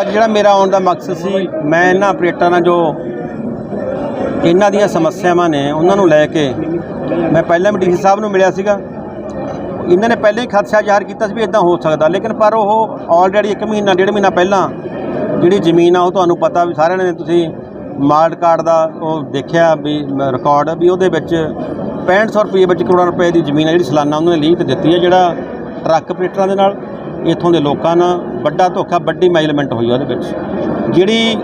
ਅੱਜ ਜਿਹੜਾ ਮੇਰਾ ਆਉਣ ਦਾ ਮਕਸਦ ਸੀ, ਮੈਂ ਇਹਨਾਂ ਆਪਰੇਟਰਾਂ ਨਾਲ ਜੋ ਇਹਨਾਂ ਦੀਆਂ ਸਮੱਸਿਆਵਾਂ ਨੇ, ਉਹਨਾਂ ਨੂੰ ਲੈ ਕੇ ਮੈਂ ਪਹਿਲਾਂ ਵੀ ਡੀਸੀ ਸਾਹਿਬ ਨੂੰ ਮਿਲਿਆ ਸੀਗਾ। ਇਹਨਾਂ ਨੇ ਪਹਿਲਾਂ ਹੀ ਖਦਸ਼ਾ ਜ਼ਾਹਰ ਕੀਤਾ ਸੀ ਵੀ ਇਦਾਂ ਹੋ ਸਕਦਾ, ਲੇਕਿਨ ਪਰ ਉਹ ਆਲਰੇਡੀ 1 ਮਹੀਨਾ, ਡੇਢ ਮਹੀਨਾ ਪਹਿਲਾਂ ਜਿਹੜੀ ਜ਼ਮੀਨ ਆ, ਉਹ ਤੁਹਾਨੂੰ ਪਤਾ ਵੀ ਸਾਰਿਆਂ ਨੇ ਤੁਸੀਂ ਮਾਰਟ ਕਾਰਡ ਦਾ ਉਹ ਦੇਖਿਆ ਵੀ ਰਿਕਾਰਡ ਵੀ ਉਹਦੇ ਵਿੱਚ 6500 ਰੁਪਏ ਵਿੱਚ ਕਰੋੜਾਂ ਰੁਪਏ ਦੀ ਜ਼ਮੀਨ ਆ, ਜਿਹੜੀ ਸਾਲਾਨਾ ਉਹਨਾਂ ਨੇ ਲੀਕ ਦਿੱਤੀ ਹੈ ਜਿਹੜਾ ਟਰੱਕ ਆਪਰੇਟਰਾਂ ਦੇ ਨਾਲ। ਇੱਥੋਂ ਦੇ ਲੋਕਾਂ ਨਾਲ ਵੱਡਾ ਧੋਖਾ, ਵੱਡੀ ਮੈਜਲਮੈਂਟ ਹੋਈ ਉਹਦੇ ਵਿੱਚ। ਜਿਹੜੀ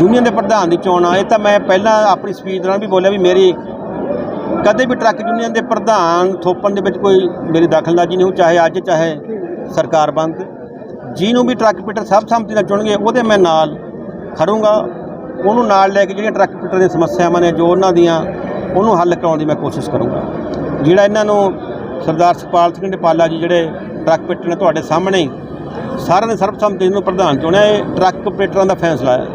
ਯੂਨੀਅਨ ਦੇ ਪ੍ਰਧਾਨ ਦੀ ਚੋਣ ਆ, ਇਹ ਤਾਂ ਮੈਂ ਪਹਿਲਾਂ ਆਪਣੀ ਸਪੀਚ ਦੌਰਾਨ ਵੀ ਬੋਲਿਆ ਵੀ ਮੇਰੀ ਕਦੇ ਵੀ ਟਰੱਕ ਯੂਨੀਅਨ ਦੇ ਪ੍ਰਧਾਨ ਥੋਪਣ ਦੇ ਵਿੱਚ ਕੋਈ ਮੇਰੀ ਦਖਲਅੰਦਾਜ਼ੀ ਨਹੀਂ ਹੋ ਚਾਹੇ ਅੱਜ, ਚਾਹੇ ਸਰਕਾਰ ਬੰਦ। ਜਿਹਨੂੰ ਵੀ ਟਰੱਕ ਪੀਟਰ ਸਭ ਸੰਮਤੀ ਨਾਲ ਚੁਣਗੇ ਉਹਦੇ ਮੈਂ ਨਾਲ ਖੜੂੰਗਾ। ਉਹਨੂੰ ਨਾਲ ਲੈ ਕੇ ਜਿਹੜੀਆਂ ਟਰੱਕ ਪੀਟਰ ਦੀਆਂ ਸਮੱਸਿਆਵਾਂ ਨੇ, ਜੋ ਉਹਨਾਂ ਦੀਆਂ, ਉਹਨੂੰ ਹੱਲ ਕਰਾਉਣ ਦੀ ਮੈਂ ਕੋਸ਼ਿਸ਼ ਕਰੂੰਗਾ। ਜਿਹੜਾ ਇਹਨਾਂ ਨੂੰ ਸਰਦਾਰ ਸੁਖਪਾਲ ਸਿੰਘ ਡੇਪਾਲਾ ਜੀ ਜਿਹੜੇ ਟਰੱਕ ਪੀਟਰ ਨੇ ਤੁਹਾਡੇ ਸਾਹਮਣੇ ਹੀ ਸਾਰਿਆਂ ਨੇ ਸਰਬਸੰਮਤੀ ਨੂੰ ਪ੍ਰਧਾਨ ਚੁਣਿਆ ਇਹ ਟਰੱਕ ਆਪਰੇਟਰਾਂ ਦਾ ਫੈਸਲਾ ਹੈ।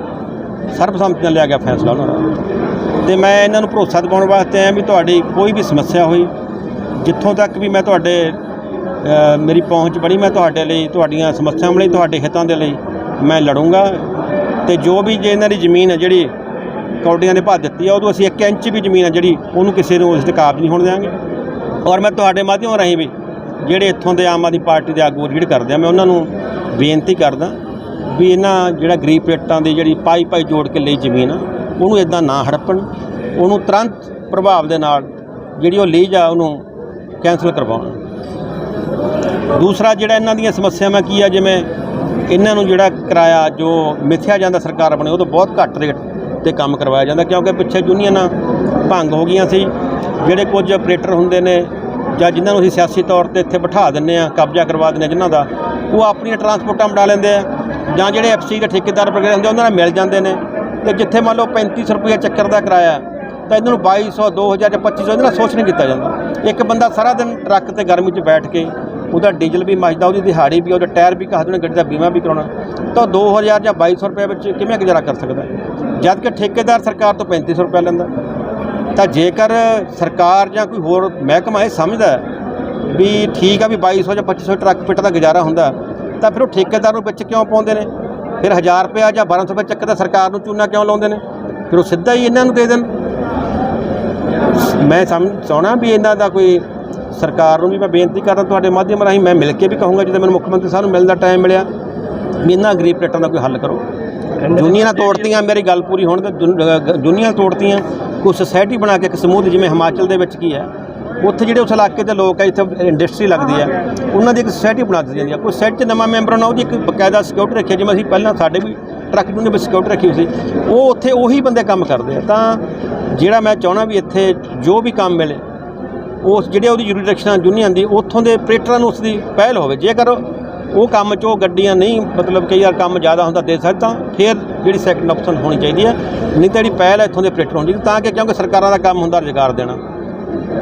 ਸਰਬਸੰਮਤੀ ਨਾਲ ਲਿਆ ਗਿਆ ਫੈਸਲਾ ਉਹਨਾਂ ਦਾ। ਤੇ ਮੈਂ ਇਹਨਾਂ ਨੂੰ ਭਰੋਸਾ ਦਿਵਾਉਣ ਵਾਸਤੇ ਆਇਆ ਵੀ ਤੁਹਾਡੀ ਕੋਈ ਵੀ ਸਮੱਸਿਆ ਹੋਈ, ਜਿੱਥੋਂ ਤੱਕ ਵੀ ਮੈਂ ਤੁਹਾਡੇ ਮੇਰੀ ਪਹੁੰਚ ਬਣੀ, ਮੈਂ ਤੁਹਾਡੇ ਲਈ, ਤੁਹਾਡੀਆਂ ਸਮੱਸਿਆਵਾਂ ਲਈ, ਤੁਹਾਡੇ ਹਿੱਤਾਂ ਦੇ ਲਈ ਮੈਂ ਲੜੂੰਗਾ। ਤੇ ਜੋ ਵੀ ਜੇ ਇਹਨਾਂ ਦੀ ਜ਼ਮੀਨ ਹੈ ਜਿਹੜੀ ਕੌਡੀਆਂ ਨੇ ਭਾ ਦਿੱਤੀ ਆ ਉਦੋਂ ਅਸੀਂ 1 ਇੰਚ ਵੀ ਜ਼ਮੀਨ ਹੈ ਜਿਹੜੀ ਉਹਨੂੰ ਕਿਸੇ ਨੂੰ ਉਸ ਦੇ ਕਾਬਜ਼ ਨਹੀਂ ਹੋਣ ਦੇਵਾਂਗੇ। ਔਰ ਮੈਂ ਤੁਹਾਡੇ ਮਾਧਿਅਮ ਰਾਹੀਂ ਵੀ ਜਿਹੜੇ ਇੱਥੋਂ ਦੇ ਆਮ ਆਦਮੀ ਪਾਰਟੀ ਦੇ ਆਗੂ ਰੀਡ ਕਰਦੇ ਆ, ਮੈਂ ਉਹਨਾਂ ਨੂੰ ਬੇਨਤੀ ਕਰਦਾ ਵੀ ਇਹਨਾਂ ਜਿਹੜਾ ਗਰੀਬ ਪੇਟਾਂ ਦੀ ਜਿਹੜੀ ਪਾਈ ਪਾਈ ਜੋੜ ਕੇ ਲਈ ਜ਼ਮੀਨ ਆ, ਉਹਨੂੰ ਇਦਾਂ ਨਾ ਹੜਪਣ, ਉਹਨੂੰ ਤੁਰੰਤ ਪ੍ਰਭਾਵ ਦੇ ਨਾਲ ਜਿਹੜੀ ਉਹ ਲੀਜ ਆ, ਉਹਨੂੰ ਕੈਂਸਲ ਕਰਵਾਉਣ। ਦੂਸਰਾ ਜਿਹੜਾ ਇਹਨਾਂ ਦੀਆਂ ਸਮੱਸਿਆਵਾਂ ਕੀ ਆ, ਜਿਵੇਂ ਇਹਨਾਂ ਨੂੰ ਜਿਹੜਾ ਕਿਰਾਇਆ, ਜੋ ਮਿਥਿਆ ਜਾਂਦਾ ਸਰਕਾਰ ਬਣੇ ਉਹ ਤੋਂ ਬਹੁਤ ਘੱਟ ਰੇਟ ਤੇ ਕੰਮ ਕਰਵਾਇਆ ਜਾਂਦਾ, ਕਿਉਂਕਿ ਪਿੱਛੇ ਯੂਨੀਅਨਾਂ ਭੰਗ ਹੋ ਗਈਆਂ ਸੀ, ਜਿਹੜੇ ਕੁਝ ਆਪਰੇਟਰ ਹੁੰਦੇ ਨੇ ਜਾਂ ਜਿਨ੍ਹਾਂ ਨੂੰ ਅਸੀਂ ਸਿਆਸੀ ਤੌਰ ਤੇ ਇੱਥੇ ਬਿਠਾ ਦਿੰਨੇ ਆ ਕਬਜ਼ਾ ਕਰਵਾ ਦਿੰਨੇ ਆ ਜਿਨ੍ਹਾਂ ਦਾ, ਉਹ ਆਪਣੀਆਂ ਟਰਾਂਸਪੋਰਟਾਂ ਬਣਾ ਲੈਂਦੇ ਆ। ਜਾਂ ਜਿਹੜੇ ਐਫਸੀ ਦੇ ਠੇਕੇਦਾਰ ਵਗੈਰਾ ਹੁੰਦੇ ਉਹਨਾਂ ਨਾਲ ਮਿਲ ਜਾਂਦੇ ਨੇ। ਤੇ ਜਿੱਥੇ ਮੰਨ ਲਓ 3500 ਰੁਪਏ ਚੱਕਰ ਦਾ ਕਿਰਾਇਆ, ਤਾਂ ਇਹਨਾਂ ਨੂੰ 2200 2000 ਜਾਂ 2500 ਇਹਨਾਂ ਨਾਲ ਸੋਚ ਨਹੀਂ ਕੀਤਾ ਜਾਂਦਾ। ਇੱਕ ਬੰਦਾ ਸਾਰਾ ਦਿਨ ਟਰੱਕ ਤੇ ਗਰਮੀ 'ਚ ਬੈਠ ਕੇ, ਉਹਦਾ ਡੀਜ਼ਲ ਵੀ ਮੱਚਦਾ, ਉਹਦੀ ਦਿਹਾੜੀ ਵੀ, ਉਹਦਾ ਟਾਇਰ ਵੀ ਕਹਾ ਦੇਣਾ, ਗੱਡੀ ਦਾ ਬੀਮਾ ਵੀ ਕਰਾਉਣਾ, ਤਾਂ 2000 ਜਾਂ 2200 ਰੁਪਏ ਵਿੱਚ ਕਿਵੇਂ ਗੁਜ਼ਾਰਾ ਕਰ ਸਕਦਾ? ਜਦ ਕਿ ਠੇਕੇਦਾਰ ਸਰਕਾਰ ਤੋਂ 3500 ਰੁਪਏ ਲੈਂਦਾ। ਤਾਂ ਜੇਕਰ ਸਰਕਾਰ ਜਾਂ ਕੋਈ ਹੋਰ ਮਹਿਕਮਾ ਇਹ ਸਮਝਦਾ ਵੀ ਠੀਕ ਆ ਵੀ 2200 ਜਾਂ 2500 ਟਰੱਕ ਪਿੱਟ ਦਾ ਗੁਜ਼ਾਰਾ ਹੁੰਦਾ, ਤਾਂ ਫਿਰ ਉਹ ਠੇਕੇਦਾਰ ਨੂੰ ਵਿੱਚ ਕਿਉਂ ਪਾਉਂਦੇ ਨੇ? ਫਿਰ 1000 ਰੁਪਏ ਜਾਂ 1200 ਰੁਪਏ ਚੱਕ ਦਾ ਸਰਕਾਰ ਨੂੰ ਚੂਨਾ ਕਿਉਂ ਲਾਉਂਦੇ ਨੇ? ਫਿਰ ਉਹ ਸਿੱਧਾ ਹੀ ਇਹਨਾਂ ਨੂੰ ਦੇ ਦੇਣ। ਮੈਂ ਸਮਝ ਚਾਹਣਾ ਵੀ ਇਹਨਾਂ ਦਾ ਕੋਈ ਸਰਕਾਰ ਨੂੰ ਵੀ ਮੈਂ ਬੇਨਤੀ ਕਰਦਾ ਤੁਹਾਡੇ ਮਾਧਿਅਮ ਰਾਹੀਂ ਮੈਂ ਮਿਲ ਕੇ ਵੀ ਕਹੂੰਗਾ, ਜਦੋਂ ਮੈਨੂੰ ਮੁੱਖ ਮੰਤਰੀ ਸਾਹਿਬ ਨੂੰ ਮਿਲਣ ਦਾ ਟਾਈਮ ਮਿਲਿਆ, ਵੀ ਇਹਨਾਂ ਗਰੀਬ ਪਲੇਟਾਂ ਦਾ ਕੋਈ ਹੱਲ ਕਰੋ। ਯੂਨੀਅਨਾਂ ਤੋੜਤੀਆਂ ਮੇਰੀ ਗੱਲ ਪੂਰੀ ਹੋਣ ਤੇ ਦੁਨ- ਯੂਨੀਅਨਾਂ ਤੋੜਤੀਆਂ ਕੋਈ ਸੋਸਾਇਟੀ ਬਣਾ ਕੇ ਇੱਕ ਸਮੂਹ ਦੀ ਜਿਵੇਂ ਹਿਮਾਚਲ ਦੇ ਵਿੱਚ ਕੀ ਹੈ ਉੱਥੇ ਜਿਹੜੇ ਉਸ ਇਲਾਕੇ ਦੇ ਲੋਕ ਹੈ ਇੱਥੇ ਇੰਡਸਟਰੀ ਲੱਗਦੀ ਹੈ ਉਹਨਾਂ ਦੀ ਇੱਕ ਸੋਸਾਇਟੀ ਬਣਾ ਦਿੱਤੀ ਜਾਂਦੀ ਹੈ। ਕੋਈ ਸੈਟ 'ਚ ਨਵਾਂ ਮੈਂਬਰ ਆਉਣਾ ਉਹਦੀ ਇੱਕ ਬਕਾਇਦਾ ਸਿਕਿਉਰਿਟੀ ਰੱਖੀ ਹੈ, ਜਿਵੇਂ ਅਸੀਂ ਪਹਿਲਾਂ ਸਾਡੇ ਵੀ ਟਰੱਕ ਯੂਨੀਅਨ ਵਿੱਚ ਸਿਕਿਉਰਿਟੀ ਰੱਖੀ ਹੋਈ ਸੀ ਉਹ ਉੱਥੇ ਉਹੀ ਬੰਦੇ ਕੰਮ ਕਰਦੇ ਆ। ਤਾਂ ਜਿਹੜਾ ਮੈਂ ਚਾਹਣਾ ਵੀ ਇੱਥੇ ਜੋ ਵੀ ਕੰਮ ਮਿਲੇ ਉਸ ਜਿਹੜੇ ਉਹਦੀ ਜੁਰੀਡਿਕਸ਼ਨ ਯੂਨੀਅਨ ਦੀ ਉੱਥੋਂ ਦੇ ਆਪਰੇਟਰਾਂ ਨੂੰ ਉਸ ਦੀ ਪਹਿਲ ਹੋਵੇ। ਜੇਕਰ ਉਹ ਕੰਮ 'ਚ ਉਹ ਗੱਡੀਆਂ ਨਹੀਂ, ਮਤਲਬ ਕਈ ਵਾਰ ਕੰਮ ਜ਼ਿਆਦਾ ਹੁੰਦਾ ਦੇ ਸਕਦਾ, ਫਿਰ ਜਿਹੜੀ ਸੈਕੰਡ ਆਪਸ਼ਨ ਹੋਣੀ ਚਾਹੀਦੀ ਹੈ। ਨਹੀਂ ਤਾਂ ਜਿਹੜੀ ਪਹਿਲ ਹੈ, ਇੱਥੋਂ ਦੇ ਆਪਰੇਟਰ ਹੁੰਦੀ, ਤਾਂ ਕਿ ਕਿਉਂਕਿ ਸਰਕਾਰਾਂ ਦਾ ਕੰਮ ਹੁੰਦਾ ਰੁਜ਼ਗਾਰ ਦੇਣਾ।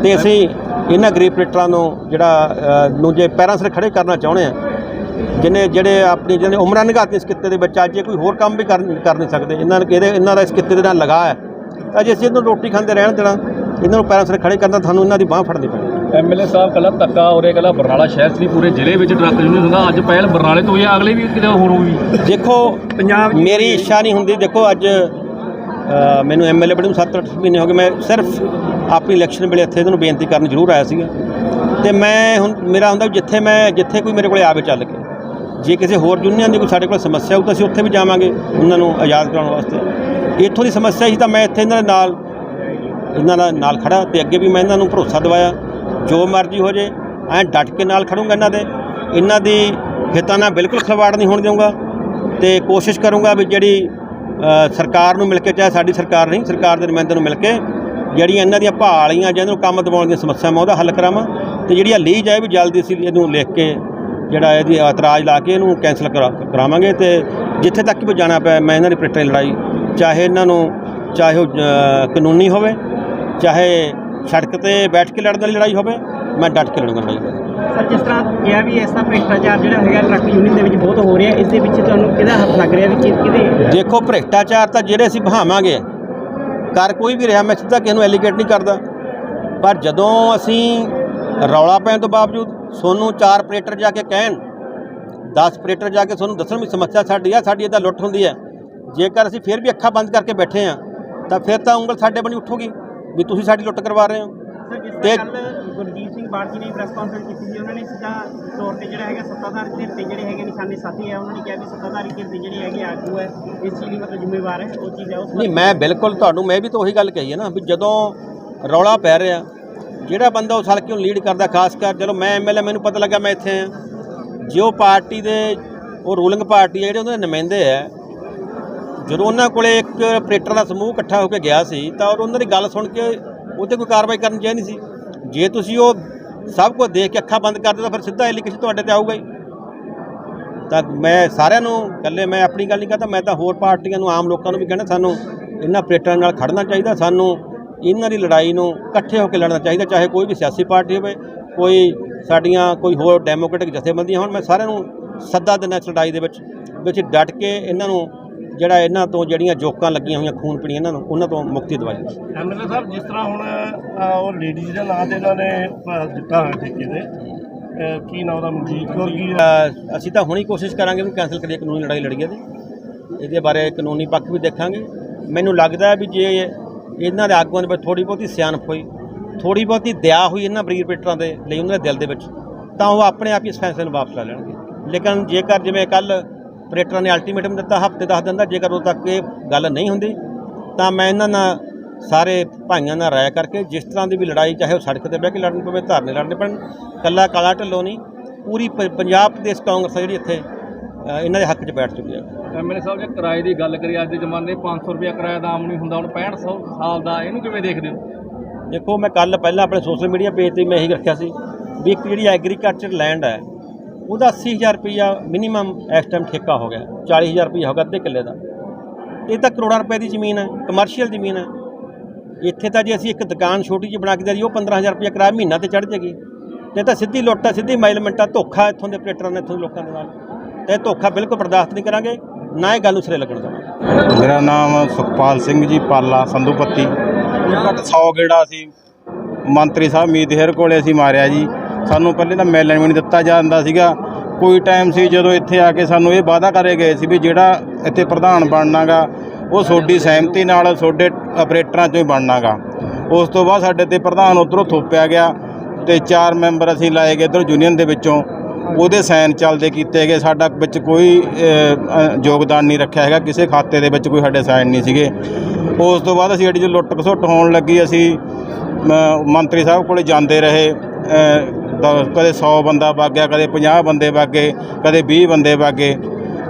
ਤੇ ਅਸੀਂ ਇਹਨਾਂ ਗਰੀਬ ਆਪਰੇਟਰਾਂ ਨੂੰ ਜਿਹੜਾ ਨੂੰ ਜੇ ਪੈਰਾਂ ਸਿਰ ਖੜੇ ਕਰਨਾ ਚਾਹੁੰਦੇ ਆ ਜਿਹਨੇ ਜਿਹੜੇ ਆਪਣੀ ਜਿਹਨੇ ਉਮਰਾਂ ਨਿਗਾਹਤੀ ਇਸ ਕਿੱਤੇ ਦੇ ਬੱਚਾ ਅੱਜ ਕੋਈ ਹੋਰ ਕੰਮ ਵੀ ਕਰ ਨਹੀਂ ਸਕਦੇ। ਇਹਨਾਂ ਨੂੰ ਇਹਦੇ, ਇਹਨਾਂ ਦਾ ਇਸ ਕਿੱਤੇ ਦੇ ਨਾਲ ਲਗਾ ਹੈ। ਤਾਂ ਜੇ ਅਸੀਂ ਇਹਨੂੰ ਰੋਟੀ ਖਾਂਦੇ ਰਹਿਣ ਦੇਣਾ, ਇਹਨਾਂ ਨੂੰ ਪੈਰਾਂ ਸਿਰ ਖੜੇ ਕਰਨਾ, ਤੁਹਾਨੂੰ ਇਹਨਾਂ ਦੀ ਬਾਹ ਫੜਨੀ ਪੈਣੀ। ਐਮਐਲਏ ਸਾਹਿਬ ਕੱਲਾ ਧੱਕਾ ਉਰੇ ਕੱਲਾ ਬਰਨਾਲਾ ਸ਼ਹਿਰ 'ਚ ਨਹੀਂ ਪੂਰੇ ਜ਼ਿਲ੍ਹੇ ਵਿੱਚ ਟਰੱਕ ਯੂਨੀਅਨ ਹੁੰਦਾ। ਅੱਜ ਪਹਿਲ ਬਰਨਾਲੇ ਤੋਂ ਹੋਈ ਆ, ਅਗਲੇ ਵੀ ਕਿਤੇ ਹੋਰ ਹੋਈ ਦੇਖੋ ਪੰਜਾਬ ਮੇਰੀ ਇੱਛਾ ਨਹੀਂ ਹੁੰਦੀ ਦੇਖੋ ਅੱਜ ਮੈਨੂੰ ਐਮਐਲਏ ਬਣੇ ਨੂੰ 7-8 ਮਹੀਨੇ ਹੋ ਗਏ। ਮੈਂ ਸਿਰਫ ਆਪਣੀ ਇਲੈਕਸ਼ਨ ਵੇਲੇ ਇੱਥੇ ਇਹਨਾਂ ਨੂੰ ਬੇਨਤੀ ਕਰਨ ਜ਼ਰੂਰ ਆਇਆ ਸੀਗਾ। ਤੇ ਮੈਂ ਹੁਣ ਮੇਰਾ ਹੁੰਦਾ ਵੀ ਜਿੱਥੇ ਮੈਂ ਜਿੱਥੇ ਕੋਈ ਮੇਰੇ ਕੋਲੇ ਆਵੇ ਚੱਲ ਕੇ। ਜੇ ਕਿਸੇ ਹੋਰ ਯੂਨੀਅਨ ਦੀ ਕੋਈ ਸਾਡੇ ਕੋਲ ਸਮੱਸਿਆ ਹੋਊ ਤਾਂ ਅਸੀਂ ਉੱਥੇ ਵੀ ਜਾਵਾਂਗੇ ਉਹਨਾਂ ਨੂੰ ਆਜ਼ਾਦ ਕਰਾਉਣ ਵਾਸਤੇ। ਇੱਥੋਂ ਦੀ ਸਮੱਸਿਆ ਸੀ ਤਾਂ ਮੈਂ ਇੱਥੇ ਇਹਨਾਂ ਦੇ ਨਾਲ ਇਹਨਾਂ ਦਾ ਨਾਲ ਖੜਾ ਤੇ ਅੱਗੇ ਵੀ ਮੈਂ ਇਹਨਾਂ ਨੂੰ ਭਰੋਸਾ ਦਿਵਾਇਆ। ਜੋ ਮਰਜ਼ੀ ਹੋ ਜੇ, ਐਂ ਡਟ ਕੇ ਨਾਲ ਖੜੂੰਗਾ ਇਹਨਾਂ ਦੇ। ਇਹਨਾਂ ਦੀ ਹਿੱਤਾਂ ਨਾਲ ਬਿਲਕੁਲ ਖਿਲਵਾੜ ਨਹੀਂ ਹੋਣ ਦੇਵਾਂਗਾ ਤੇ ਕੋਸ਼ਿਸ਼ ਕਰੂੰਗਾ ਵੀ ਜਿਹੜੀ ਸਰਕਾਰ ਨੂੰ ਮਿਲ ਕੇ, ਚਾਹੇ ਸਾਡੀ ਸਰਕਾਰ ਨਹੀਂ, ਸਰਕਾਰ ਦੇ ਨੁਮਾਇੰਦੇ ਨੂੰ ਮਿਲ ਕੇ ਜਿਹੜੀਆਂ ਇਹਨਾਂ ਦੀਆਂ ਭਾਅ ਵਾਲੀਆਂ ਜਾਂ ਇਹਨੂੰ ਕੰਮ ਦਿਵਾਉਣ ਦੀਆਂ ਸਮੱਸਿਆਵਾਂ ਉਹਦਾ ਹੱਲ ਕਰਾਵਾਂ ਤੇ ਜਿਹੜੀ ਆ ਲੀਜ ਹੈ ਵੀ ਜਲਦੀ ਅਸੀਂ ਇਹਨੂੰ ਲਿਖ ਕੇ ਜਿਹੜਾ ਇਹਦੀ ਇਤਰਾਜ਼ ਲਾ ਕੇ ਇਹਨੂੰ ਕੈਂਸਲ ਕਰਾ, ਕਰਾਵਾਂਗੇ ਤੇ ਜਿੱਥੇ ਤੱਕ ਵੀ ਜਾਣਾ ਪਿਆ ਮੈਂ ਇਹਨਾਂ ਦੀ ਪ੍ਰਿਟੇ ਲੜਾਈ, ਚਾਹੇ ਇਹਨਾਂ ਨੂੰ, ਚਾਹੇ ਉਹ ਕਾਨੂੰਨੀ ਹੋਵੇ, ਚਾਹੇ ਸੜਕ ਤੇ ਬੈਠ ਕੇ ਲੜਨ ਵਾਲੀ ਲੜਾਈ ਹੋਵੇ ਮੈਂ ਡਟ ਕੇ ਲੜੂੰਗਾ ਲੜਾਈ। ਸਰ ਜਿਸ ਤਰ੍ਹਾਂ ਕਿਹਾ ਵੀ ਐਸਾ ਭ੍ਰਿਸ਼ਟਾਚਾਰ ਜਿਹੜਾ ਹੈਗਾ ਟਰੱਕ ਯੂਨੀਅਨ ਦੇ ਵਿੱਚ ਬਹੁਤ ਹੋ ਰਿਹਾ ਇਸ ਦੇ ਵਿੱਚ ਤੁਹਾਨੂੰ ਕਿਹਦਾ ਹੱਥ ਲੱਗ ਰਿਹਾ ਵੀ ਕਿ- ਕਿਹਦੇ? ਦੇਖੋ ਭ੍ਰਿਸ਼ਟਾਚਾਰ ਤਾਂ ਜਿਹੜੇ ਅਸੀਂ ਬਹਾਵਾਂਗੇ ਕਰ ਕੋਈ ਵੀ ਰਿਹਾ ਮੈਂ ਸਿੱਧਾ ਕਿਸੇ ਨੂੰ ਐਲੀਗੇਟ ਨਹੀਂ ਕਰਦਾ। ਪਰ ਜਦੋਂ ਅਸੀਂ ਰੌਲਾ ਪੈਣ ਤੋਂ ਬਾਵਜੂਦ ਸੋਨੂੰ ਚਾਰ ਆਪਰੇਟਰ ਜਾ ਕੇ ਕਹਿਣ 10 ਆਪਰੇਟਰ ਜਾ ਕੇ ਤੁਹਾਨੂੰ ਦੱਸਣ ਵੀ ਸਮੱਸਿਆ ਸਾਡੀ ਆ ਸਾਡੀ ਇਹਦਾ ਲੁੱਟ ਹੁੰਦੀ ਹੈ। ਜੇਕਰ ਅਸੀਂ ਫਿਰ ਵੀ ਅੱਖਾਂ ਬੰਦ ਕਰਕੇ ਬੈਠੇ ਆ ਤਾਂ ਫਿਰ ਤਾਂ ਉਂਗਲ ਸਾਡੇ ਬਣੀ ਉੱਠੂਗੀ। ਵੀ ਤੁਸੀਂ ਸਾਡੀ ਲੁੱਟ ਕਰਵਾ ਰਹੇ ਹੋ? ਤੇ- ਗੁਰਜੀਤ ਸਿੰਘ ਬਾਰਜੀ ਨੇ ਪ੍ਰੈਸ ਕਾਨਫਰੰਸ ਕੀਤੀ ਸੀ ਉਹਨਾਂ ਨੇ ਸਿੱਧਾ ਤੌਰ ਤੇ ਜਿਹੜਾ ਹੈਗਾ ਸੱਤਾਧਾਰ ਧਿਰ ਤੇ ਜਿਹੜੇ ਹੈਗੇ ਨਿਸ਼ਾਨੇ ਸਾਥੀ ਹੈ ਉਹਨਾਂ ਨੇ ਕਿਹਾ ਵੀ ਸੱਤਾਧਾਰੀ ਧਿਰ ਜਿਹੜੇ ਹੈਗੇ ਆਗੂ ਹੈ ਇਸ ਚੀਜ਼ ਲਈ ਮਤਲਬ ਜ਼ਿੰਮੇਵਾਰ ਹੈ ਉਹ ਚੀਜ਼ ਹੈ ਉਸ ਨਹੀਂ ਮੈਂ ਬਿਲਕੁਲ ਤੁਹਾਨੂੰ ਮੈਂ ਵੀ ਤਾਂ ਉਹੀ ਗੱਲ ਕਹੀ ਹੈ ਨਾ ਵੀ ਜਦੋਂ ਰੌਲਾ ਪੈ ਰਿਹਾ ਜਿਹੜਾ ਬੰਦਾ ਉਸ ਹਲਕੇ ਨੂੰ ਲੀਡ ਕਰਦਾ ਖਾਸ ਕਰ ਚਲੋ ਮੈਂ ਐਮਐਲਏ ਮੈਨੂੰ ਪਤਾ ਲੱਗਾ ਮੈਂ ਇੱਥੇ ਆ ਜੋ ਪਾਰਟੀ ਦੇ ਉਹ ਰੂਲਿੰਗ ਪਾਰਟੀ ਹੈ ਜਿਹੜੇ ਉਹਨਾਂ ਦੇ ਨੁਮਾਇੰਦੇ ਆ ਜਦੋਂ ਉਹਨਾਂ ਕੋਲੇ ਇੱਕ ਆਪਰੇਟਰ ਦਾ ਸਮੂਹ ਇਕੱਠਾ ਹੋ ਕੇ ਗਿਆ ਸੀ, ਤਾਂ ਔਰ ਉਹਨਾਂ ਦੀ ਗੱਲ ਸੁਣ ਕੇ ਉਹ 'ਤੇ ਕੋਈ ਕਾਰਵਾਈ ਕਰਨੀ ਚਾਹੀਦੀ ਸੀ। ਜੇ ਤੁਸੀਂ ਉਹ ਸਭ ਕੁਝ ਦੇਖ ਕੇ ਅੱਖਾਂ ਬੰਦ ਕਰ ਦਿਓ ਤਾਂ ਫਿਰ ਸਿੱਧਾ ਐਲੀਗੇਸ਼ਨ ਤੁਹਾਡੇ ਤੇ ਆਊਗਾ ਹੀ। ਤਾਂ ਮੈਂ ਸਾਰਿਆਂ ਨੂੰ ਇਕੱਲੇ ਮੈਂ ਆਪਣੀ ਗੱਲ ਨਹੀਂ ਕਰਦਾ ਮੈਂ ਤਾਂ ਹੋਰ ਪਾਰਟੀਆਂ ਨੂੰ, ਆਮ ਲੋਕਾਂ ਨੂੰ ਵੀ ਕਹਿੰਦਾ ਸਾਨੂੰ ਇਹਨਾਂ ਆਪਰੇਟਰਾਂ ਨਾਲ ਖੜਨਾ ਚਾਹੀਦਾ, ਸਾਨੂੰ ਇਹਨਾਂ ਦੀ ਲੜਾਈ ਨੂੰ ਇਕੱਠੇ ਹੋ ਕੇ ਲੜਨਾ ਚਾਹੀਦਾ, ਚਾਹੇ ਕੋਈ ਵੀ ਸਿਆਸੀ ਪਾਰਟੀ ਹੋਵੇ, ਕੋਈ ਸਾਡੀਆਂ ਕੋਈ ਹੋਰ ਡੈਮੋਕ੍ਰੈਟਿਕ ਜਥੇਬੰਦੀਆਂ ਹੋਣ, ਮੈਂ ਸਾਰਿਆਂ ਨੂੰ ਸੱਦਾ ਦਿੰਦਾ ਇਸ ਲੜਾਈ ਦੇ ਵਿੱਚ ਵਿੱਚ ਡਟ ਕੇ ਇਹਨਾਂ ਨੂੰ ਜਿਹੜਾ ਇਹਨਾਂ ਤੋਂ ਜਿਹੜੀਆਂ ਜੋਕਾਂ ਲੱਗੀਆਂ ਹੋਈਆਂ ਖੂਨ ਪੀਣੀਆਂ ਇਹਨਾਂ ਨੂੰ ਉਹਨਾਂ ਤੋਂ ਮੁਕਤੀ ਦਿਵਾਈ। ਐਮਐਲਏ ਸਾਹਿਬ ਜਿਸ ਤਰ੍ਹਾਂ ਹੁਣ ਉਹ ਲੇਡੀਜ਼ ਦੇ ਨਾਂ ਤੇ ਇਹਨਾਂ ਨੇ ਦਿੱਤਾ ਹੋਇਆ ਠੇਕੇ ਤੇ ਕੀ ਨਾਂ ਉਹਦਾ ਮਨਜੀਤ ਕੌਰ ਕੀ ਅਸੀਂ ਤਾਂ ਹੁਣੀ ਕੋਸ਼ਿਸ਼ ਕਰਾਂਗੇ ਵੀ ਕੈਂਸਲ ਕਰੀਏ ਕਾਨੂੰਨੀ ਲੜਾਈ ਲੜੀਏ ਤੇ ਇਹਦੇ ਬਾਰੇ ਕਾਨੂੰਨੀ ਪੱਖ ਵੀ ਦੇਖਾਂਗੇ। ਮੈਨੂੰ ਲੱਗਦਾ ਵੀ ਜੇ ਇਹਨਾਂ ਦੇ ਆਗੂਆਂ ਦੇ ਵਿੱਚ ਥੋੜੀ ਬਹੁਤੀ ਸਿਆਣਪ ਹੋਈ ਥੋੜੀ ਬਹੁਤੀ ਦਇਆ ਹੋਈ ਇਹਨਾਂ ਬਰੀਰ ਪੇਟਰਾਂ ਦੇ ਲਈ ਉਹਨਾਂ ਦੇ ਦਿਲ ਦੇ ਵਿੱਚ ਤਾਂ ਉਹ ਆਪਣੇ ਆਪ ਹੀ ਇਸ ਫੈਸਲੇ ਨੂੰ ਵਾਪਸ ਲੈ ਲੈਣਗੇ। ਲੇਕਿਨ ਜੇਕਰ ਜਿਵੇਂ ਕੱਲ ਆਪਰੇਟਰਾਂ ਨੇ ਅਲਟੀਮੇਟਮ ਦਿੱਤਾ ਹਫ਼ਤੇ ਦਸ ਦਿਨ ਦਾ ਜੇਕਰ ਉਦੋਂ ਤੱਕ ਇਹ ਗੱਲ ਨਹੀਂ ਹੁੰਦੀ ਤਾਂ ਮੈਂ ਇਹਨਾਂ ਨਾਲ ਸਾਰੇ ਭਾਈਆਂ ਨਾਲ ਰਾਇ ਕਰਕੇ ਜਿਸ ਤਰ੍ਹਾਂ ਦੀ ਵੀ ਲੜਾਈ ਚਾਹੇ ਉਹ ਸੜਕ ਤੇ ਬਹਿ ਕੇ ਲੜਨੀ ਪਵੇ ਧਰਨੇ ਲੜਨੇ ਪੈਣ ਕੱਲਾ ਕਾਲਾ ਢੱਲੋਂ ਨਹੀਂ ਪੂਰੀ ਪੰਜਾਬ ਪ੍ਰਦੇਸ਼ ਕਾਂਗਰਸ ਆ ਜਿਹੜੀ ਇੱਥੇ ਇਹਨਾਂ ਦੇ ਹੱਕ 'ਚ ਬੈਠ ਚੁੱਕੀ ਹੈ ਐਮਐਲਏ ਸਾਹਿਬ ਜੇ ਕਿਰਾਏ ਦੀ ਗੱਲ ਕਰੀਏ ਅੱਜ ਦੇ ਜ਼ਮਾਨੇ 500 ਰੁਪਏ ਕਿਰਾਇਆ ਦਾ ਆਮ ਨਹੀਂ ਹੁੰਦਾ ਹੁਣ 65 ਸੌ ਸਾਲ ਦਾ ਇਹਨੂੰ ਕਿਵੇਂ ਦੇਖਦੇ ਹੋ? ਦੇਖੋ ਮੈਂ ਕੱਲ ਪਹਿਲਾਂ ਆਪਣੇ ਸੋਸ਼ਲ ਮੀਡੀਆ ਪੇਜ ਤੇ ਮੈਂ ਇਹੀ ਰੱਖਿਆ ਸੀ ਵੀ ਇੱਕ ਜਿਹੜੀ ਐਗਰੀਕਲਚਰ ਲੈਂਡ ਹੈ ਉਹਦਾ 80000 ਰੁਪਈਆ ਮਿਨੀਮਮ ਇਸ ਟਾਈਮ ਠੇਕਾ ਹੋ ਗਿਆ। 40000 ਰੁਪਈਆ ਹੋ ਗਿਆ ਅੱਧੇ ਕਿੱਲੇ ਦਾ। ਇਹ ਤਾਂ ਕਰੋੜਾਂ ਰੁਪਏ ਦੀ ਜ਼ਮੀਨ ਹੈ ਕਮਰਸ਼ੀਅਲ ਜ਼ਮੀਨ ਹੈ। ਇੱਥੇ ਤਾਂ ਜੇ ਅਸੀਂ ਇੱਕ ਦੁਕਾਨ ਛੋਟੀ ਜਿਹੀ ਬਣਾ ਕੇ ਦਈਏ ਉਹ 15000 ਰੁਪਈਆ ਕਿਰਾਇਆ ਮਹੀਨਾ ਤੇ ਚੜ ਜਾਏਗੀ। ਤੇ ਇਹ ਤਾਂ ਸਿੱਧੀ ਲੁੱਟ ਹੈ ਸਿੱਧੀ ਮਾਈਲਮੈਂਟ ਆ ਧੋਖਾ ਇੱਥੋਂ ਦੇ ਆਪਰੇਟਰਾਂ ਨੇ ਇੱਥੋਂ ਦੇ ਲੋਕਾਂ ਦੇ ਨਾਲ। ਤੇ ਇਹ ਧੋਖਾ ਬਿਲਕੁਲ ਬਰਦਾਸ਼ਤ ਨਹੀਂ ਕਰਾਂਗੇ ਨਾ ਇਹ ਗੱਲ ਨੂੰ ਸਿਰੇ ਲੱਗਣ ਦੇਵਾਂਗੇ। ਮੇਰਾ ਨਾਮ ਸੁਖਪਾਲ ਸਿੰਘ ਜੀ ਪਾਲਾ ਸੰਧੂਪੱਤੀ। ਘੱਟ 100 ਗੇੜਾ ਸੀ ਮੰਤਰੀ ਸਾਹਿਬ ਮੀਤਹਿਰ ਕੋਲੇ ਅਸੀਂ ਮਾਰਿਆ ਜੀ। ਸਾਨੂੰ ਪਹਿਲੇ ਤਾਂ ਮਿਲਣ ਵੀ ਨਹੀਂ ਦਿੱਤਾ ਜਾਂਦਾ ਸੀਗਾ। ਕੋਈ ਟਾਈਮ ਸੀ ਜਦੋਂ ਇੱਥੇ ਆ ਕੇ ਸਾਨੂੰ ਇਹ ਵਾਅਦਾ ਕਰੇ ਗਏ ਸੀ ਵੀ ਜਿਹੜਾ ਇੱਥੇ ਪ੍ਰਧਾਨ ਬਣਨਾਗਾ, ਉਹ ਤੁਹਾਡੀ ਸਹਿਮਤੀ ਨਾਲ ਤੁਹਾਡੇ ਆਪਰੇਟਰਾਂ ਚੋਂ ਹੀ ਬਣਨਾਗਾ। ਉਸ ਤੋਂ ਬਾਅਦ ਸਾਡੇ ਤੇ ਪ੍ਰਧਾਨ ਉੱਧਰੋਂ ਥੋਪਿਆ ਗਿਆ ਤੇ ਚਾਰ ਮੈਂਬਰ ਅਸੀਂ ਲਾਏ ਗਏ ਇੱਧਰ ਯੂਨੀਅਨ ਦੇ ਵਿੱਚੋਂ। ਉਹਦੇ ਸਾਈਨ ਚੱਲਦੇ ਕੀਤੇ ਗਏ। ਸਾਡਾ ਵਿੱਚ ਕੋਈ ਯੋਗਦਾਨ ਨਹੀਂ ਰੱਖਿਆ ਹੈਗਾ। ਕਿਸੇ ਖਾਤੇ ਦੇ ਵਿੱਚ ਕੋਈ ਸਾਡੇ ਸਾਈਨ ਨਹੀਂ ਸੀਗੇ। ਉਸ ਤੋਂ ਬਾਅਦ ਅਸੀਂ ਜਿਹੜੀ ਜੋ ਲੁੱਟ ਖਸੁੱਟ ਹੋਣ ਲੱਗੀ, ਅਸੀਂ ਮੰਤਰੀ ਸਾਹਿਬ ਕੋਲੇ ਜਾਂਦੇ ਰਹੇ। ਕਦੇ 100 ਬੰਦਾ ਵਗ ਗਿਆ, ਕਦੇ 50 ਬੰਦੇ ਵਗ ਗਏ, ਕਦੇ 20 ਬੰਦੇ ਵਗ ਗਏ।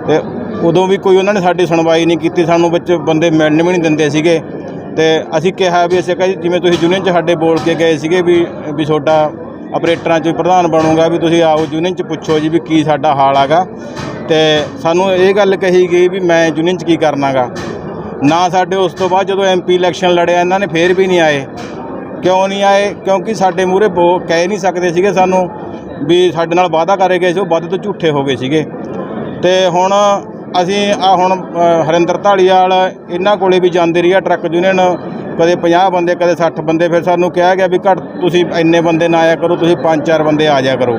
ਤੇ ਉਦੋਂ ਵੀ ਕੋਈ ਉਹਨਾਂ ਨੇ ਸਾਡੀ ਸੁਣਵਾਈ ਨਹੀਂ ਕੀਤੀ, ਸਾਨੂੰ ਵਿੱਚ ਬੰਦੇ ਮਿਲਣ ਵੀ ਨਹੀਂ ਦਿੰਦੇ ਸੀਗੇ। ਤੇ ਅਸੀਂ ਕਿਹਾ ਵੀ, ਅਸੀਂ ਕਿਹਾ ਜੀ, ਜਿਵੇਂ ਤੁਸੀਂ ਯੂਨੀਅਨ 'ਚ ਸਾਡੇ ਬੋਲ ਕੇ ਗਏ ਸੀਗੇ ਵੀ ਵੀ ਤੁਹਾਡਾ ਆਪਰੇਟਰਾਂ 'ਚ ਪ੍ਰਧਾਨ ਬਣੂਗਾ, ਵੀ ਤੁਸੀਂ ਆਓ ਯੂਨੀਅਨ 'ਚ ਪੁੱਛੋ ਜੀ ਵੀ ਕੀ ਸਾਡਾ ਹਾਲ ਹੈਗਾ। ਤੇ ਸਾਨੂੰ ਇਹ ਗੱਲ ਕਹੀ ਗਈ ਵੀ ਮੈਂ ਯੂਨੀਅਨ 'ਚ ਕੀ ਕਰਨਾਗਾ। ਨਾ ਸਾਡੇ ਉਸ ਤੋਂ ਬਾਅਦ ਜਦੋਂ ਐਮਪੀ ਇਲੈਕਸ਼ਨ ਲੜਿਆ, ਇਹਨਾਂ ਨੇ ਫੇਰ ਵੀ ਨਹੀਂ ਆਏ। ਕਿਉਂ ਨਹੀਂ ਆਏ? ਕਿਉਂਕਿ ਸਾਡੇ ਮੂਹਰੇ ਬੋ ਕਹਿ ਨਹੀਂ ਸਕਦੇ ਸੀਗੇ ਸਾਨੂੰ ਵੀ ਸਾਡੇ ਨਾਲ ਵਾਅਦਾ ਕਰੇ ਗਏ ਸੀ, ਉਹ ਵੱਧ ਤੋਂ ਝੂਠੇ ਹੋ ਗਏ ਸੀਗੇ। ਤੇ ਹੁਣ ਅਸੀਂ ਆ ਹੁਣ ਹਰਿੰਦਰ ਢਾਲੀਵਾਲ ਇਹਨਾਂ ਕੋਲੇ ਵੀ ਜਾਂਦੇ ਰਹੀ ਆ, ਟਰੱਕ ਯੂਨੀਅਨ। ਕਦੇ 50 ਬੰਦੇ, ਕਦੇ 60 ਬੰਦੇ, ਫਿਰ ਸਾਨੂੰ ਕਿਹਾ ਗਿਆ ਵੀ ਘੱਟ ਤੁਸੀਂ ਇੰਨੇ ਬੰਦੇ ਨਾ ਆਇਆ ਕਰੋ, ਤੁਸੀਂ ਪੰਜ ਚਾਰ ਬੰਦੇ ਆ ਜਾਇਆ ਕਰੋ।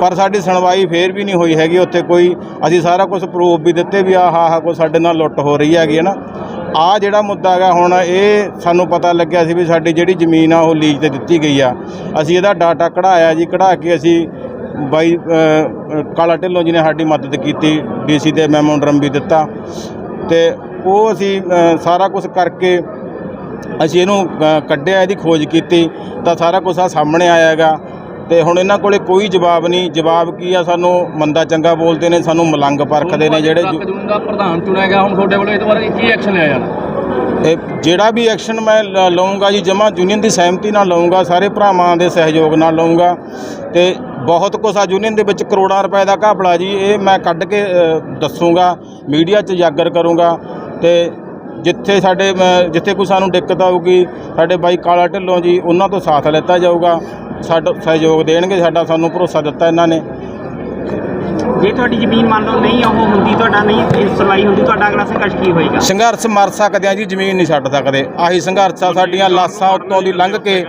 ਪਰ ਸਾਡੀ ਸੁਣਵਾਈ ਫੇਰ ਵੀ ਨਹੀਂ ਹੋਈ ਹੈਗੀ, ਉੱਥੇ ਕੋਈ, ਅਸੀਂ ਸਾਰਾ ਕੁਝ ਪ੍ਰੂਫ ਵੀ ਦਿੱਤੇ ਵੀ ਆਹ ਆਹ, ਕੋਈ ਸਾਡੇ ਨਾਲ ਲੁੱਟ ਹੋ ਰਹੀ ਹੈਗੀ ਹੈ ਨਾ। ਆ ਜਿਹੜਾ ਮੁੱਦਾ ਹੈਗਾ, ਹੁਣ ਇਹ ਸਾਨੂੰ ਪਤਾ ਲੱਗਿਆ ਸੀ ਵੀ ਸਾਡੀ ਜਿਹੜੀ ਜ਼ਮੀਨ ਆ, ਉਹ ਲੀਜ਼ ਤੇ ਦਿੱਤੀ ਗਈ ਆ। ਅਸੀਂ ਇਹਦਾ ਡਾਟਾ ਕਢਾਇਆ ਜੀ, ਕਢਾ ਕੇ ਅਸੀਂ ਬਾਈ ਕਾਲਾ ਢਿੱਲੋਂ ਜੀ ਨੇ ਸਾਡੀ ਮਦਦ ਕੀਤੀ ਡੀਸੀ ਦੇ ਮੈਮੋਰੰਡਮ ਵੀ ਦਿੱਤਾ। ਤੇ ਉਹ ਅਸੀਂ ਸਾਰਾ ਕੁਝ ਕਰਕੇ ਅਸੀਂ ਇਹਨੂੰ ਕੱਢਿਆ, ਇਹਦੀ ਖੋਜ ਕੀਤੀ, ਤਾਂ ਸਾਰਾ ਕੁਝ ਆ ਸਾਹਮਣੇ ਆਇਆ ਹੈਗਾ। ਤੇ ਹੁਣ ਇਹਨਾਂ ਕੋਲੇ ਕੋਈ ਜਵਾਬ ਨਹੀਂ। ਜਵਾਬ ਕੀ ਆ? ਸਾਨੂੰ ਮੰਦਾ ਚੰਗਾ ਬੋਲਦੇ ਨੇ ਸਾਨੂੰ ਮਲੰਗ ਪਰਖਦੇ ਨੇ ਜਿਹੜੇ ਪ੍ਰਧਾਨ ਚੁਣਿਆ ਗਿਆ। ਹੁਣ ਤੁਹਾਡੇ ਵੱਲੋਂ ਇਹਦੇ ਬਾਰੇ ਕੀ ਐਕਸ਼ਨ ਲਿਆ ਜਾਣਾ? ਇਹ ਜਿਹੜਾ ਵੀ ਐਕਸ਼ਨ ਮੈਂ ਲ- ਲਊਂਗਾ ਜੀ ਜਮਾ ਯੂਨੀਅਨ ਦੀ ਸਹਿਮਤੀ ਨਾਲ ਲਊਂਗਾ ਸਾਰੇ ਭਰਾਵਾਂ ਦੇ ਸਹਿਯੋਗ ਨਾਲ ਲਊਂਗਾ। ਤੇ ਬਹੁਤ ਕੁਛ ਆ ਯੂਨੀਅਨ ਦੇ ਵਿੱਚ ਕਰੋੜਾਂ ਰੁਪਏ ਦਾ ਘਪਲਾ ਜੀ ਇਹ ਮੈਂ ਕੱਢ ਕੇ ਦੱਸੂਗਾ ਮੀਡੀਆ 'ਚ ਉਜਾਗਰ ਕਰੂੰਗਾ। ਤੇ ਜਿੱਥੇ ਸਾਡੇ ਜਿੱਥੇ ਕੋਈ ਸਾਨੂੰ ਦਿੱਕਤ ਆਊਗੀ ਸਾਡੇ ਬਾਈ ਕਾਲਾ ਢਿੱਲੋਂ ਜੀ ਉਹਨਾਂ ਤੋਂ ਸਾਥ ਲੈਤਾ ਜਾਊਗਾ। ਸਾਡਾ ਸਹਿਯੋਗ ਦੇਣਗੇ ਸਾਡਾ ਸਾਨੂੰ ਭਰੋਸਾ ਦਿੱਤਾ ਇਹਨਾਂ ਨੇ। ਜੇ ਤੁਹਾਡੀ ਜ਼ਮੀਨ ਮੰਨ ਲਓ ਨਹੀਂ ਉਹ ਹੁੰਦੀ ਤੁਹਾਡਾ ਨਹੀਂ ਇਹ ਸੁਣਵਾਈ ਹੁੰਦੀ ਤੁਹਾਡਾ ਅਗਲਾ ਸੰਘਰਸ਼ ਕੀ ਹੋਏਗਾ? ਸੰਘਰਸ਼ ਮਰ ਸਕਦੇ ਆ ਜੀ ਜ਼ਮੀਨ ਨਹੀਂ ਛੱਡ ਸਕਦੇ। ਆਹੀ ਸੰਘਰਸ਼ ਆ ਸਾਡੀਆਂ ਲਾਸਾਂ ਉੱਤੋਂ ਦੀ ਲੰਘ ਕੇ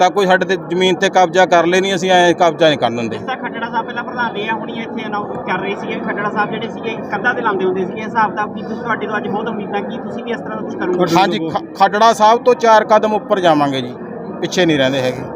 ਤਾਂ ਕੋਈ ਸਾਡੇ ਤੇ ਜ਼ਮੀਨ ਤੇ ਕਬਜ਼ਾ ਕਰ ਲੈ ਨਹੀਂ ਅਸੀਂ ਐ ਕਬਜ਼ਾ ਨਹੀਂ ਕਰਨ ਦਿੰਦੇ। ਤਾਂ ਖੱਟੜਾ ਸਾਹਿਬ ਪਹਿਲਾਂ ਪ੍ਰਧਾਨ ਰਹੇ ਆ ਹੁਣੀ ਇੱਥੇ ਅਨਾਉਂਸ ਕਰ ਰਹੇ ਸੀਗੇ ਵੀ ਖੱਟੜਾ ਸਾਹਿਬ ਜਿਹੜੇ ਸੀਗੇ, ਕੰਧਾਂ ਤੇ ਲਾਉਂਦੇ ਹੁੰਦੇ ਸੀਗੇ। ਹਿਸਾਬ ਦਾ ਕੀ ਤੁਸੀਂ ਤੁਹਾਡੇ ਤੋਂ ਅੱਜ ਬਹੁਤ ਉਮੀਦਾਂ ਕੀ ਤੁਸੀਂ ਵੀ ਇਸ ਤਰ੍ਹਾਂ ਦਾ ਕੁਝ ਕਰੋਗੇ। ਹਾਂਜੀ ਖ- ਸਾਹਿਬ ਤੋਂ ਚਾਰ ਕਦਮ ਉੱਪਰ ਜਾਵਾਂਗੇ ਜੀ, ਪਿੱਛੇ ਨਹੀਂ ਰਹਿੰਦੇ ਹੈਗੇ।